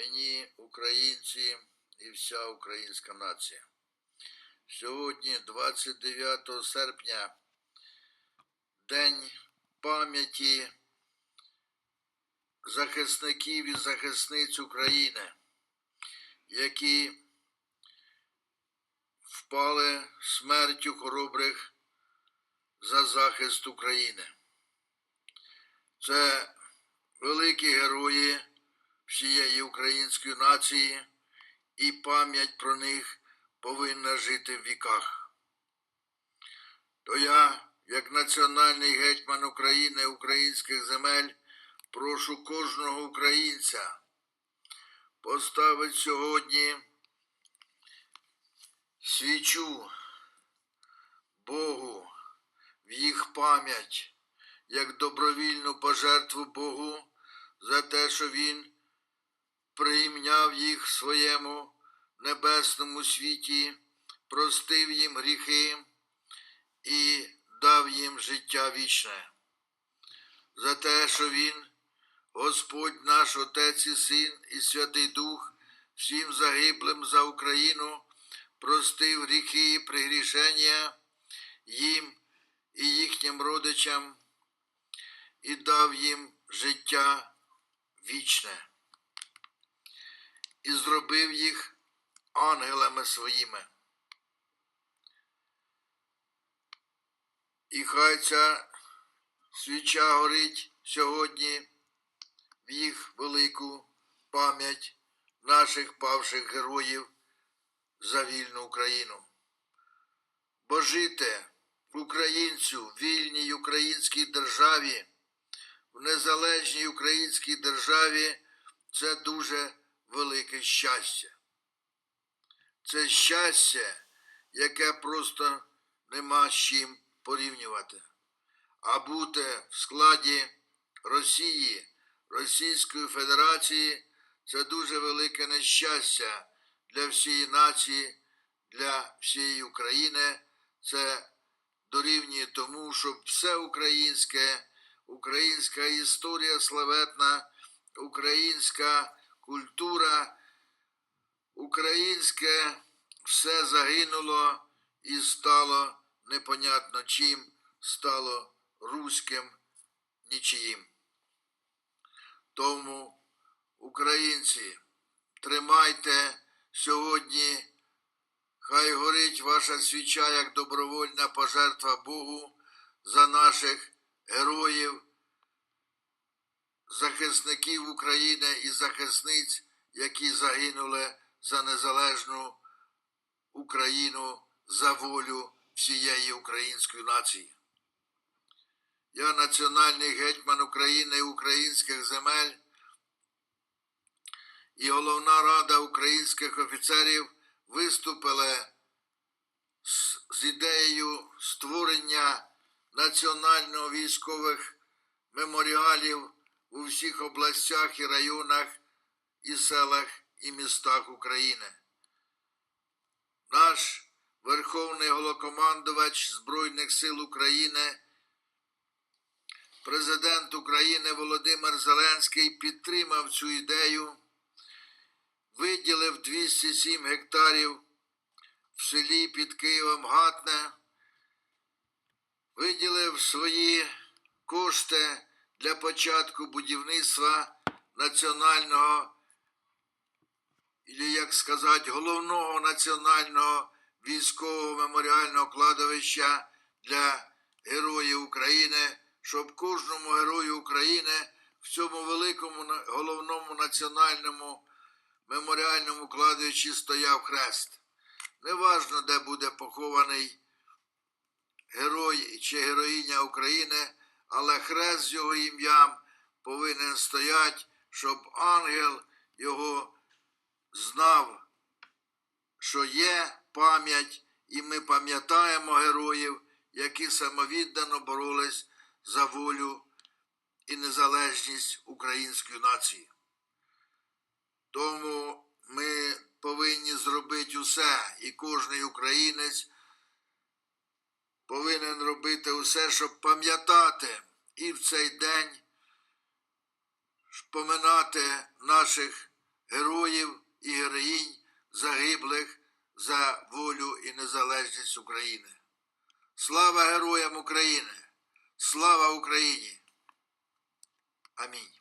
мені, українці і вся українська нація. Сьогодні, 29 серпня, День пам'яті захисників і захисниць України, які впали смертю хоробрих за захист України. Це великі герої всієї української нації, і пам'ять про них повинна жити в віках. То я, як національний гетьман України українських земель, прошу кожного українця поставити сьогодні свічу Богу в їх пам'ять як добровільну пожертву Богу за те, що Він прийняв їх в своєму небесному світі, простив їм гріхи і дав їм життя вічне. За те, що Він, Господь наш Отець і Син і Святий Дух, всім загиблим за Україну, простив гріхи і пригрішення їм і їхнім родичам і дав їм життя вічне, і зробив їх ангелами своїми. І хай ця свіча горить сьогодні в їх велику пам'ять наших павших героїв за вільну Україну. Бо жити українцю в вільній українській державі, в незалежній українській державі це дуже велике щастя. Це щастя, яке просто нема з чим порівнювати. А бути в складі Росії, Російської Федерації це дуже велике нещастя для всієї нації, для всієї України. Це дорівнює тому, щоб все українське, українська історія славетна, українська культура, українське все загинуло і стало непонятно чим, стало руським нічиїм. Тому, українці, тримайте сьогодні. Хай горить ваша свіча як добровольна пожертва Богу за наших героїв, захисників України і захисниць, які загинули за незалежну Україну, за волю всієї української нації. Я національний гетьман України і українських земель і головна рада українських офіцерів виступили з, ідеєю створення національно військових меморіалів у всіх областях і районах і селах і містах України. Наш Верховний Голокомандувач Збройних сил України, президент України Володимир Зеленський підтримав цю ідею виділив 207 гектарів в селі під Києвом Гатне, виділив свої кошти для початку будівництва національного, і, як сказати, головного національного військового меморіального кладовища для героїв України, щоб кожному герою України в цьому великому головному національному меморіальному кладовищі стояв хрест. Неважно, де буде похований герой чи героїня України, але хрест з його ім'ям повинен стояти, щоб ангел його знав, що є пам'ять, і ми пам'ятаємо героїв, які самовіддано боролись за волю і незалежність української нації. Тому ми повинні зробити усе, і кожний українець повинен робити усе, щоб пам'ятати і в цей день поминати наших героїв і героїнь загиблих за волю і незалежність України. Слава героям України! Слава Україні! Амінь.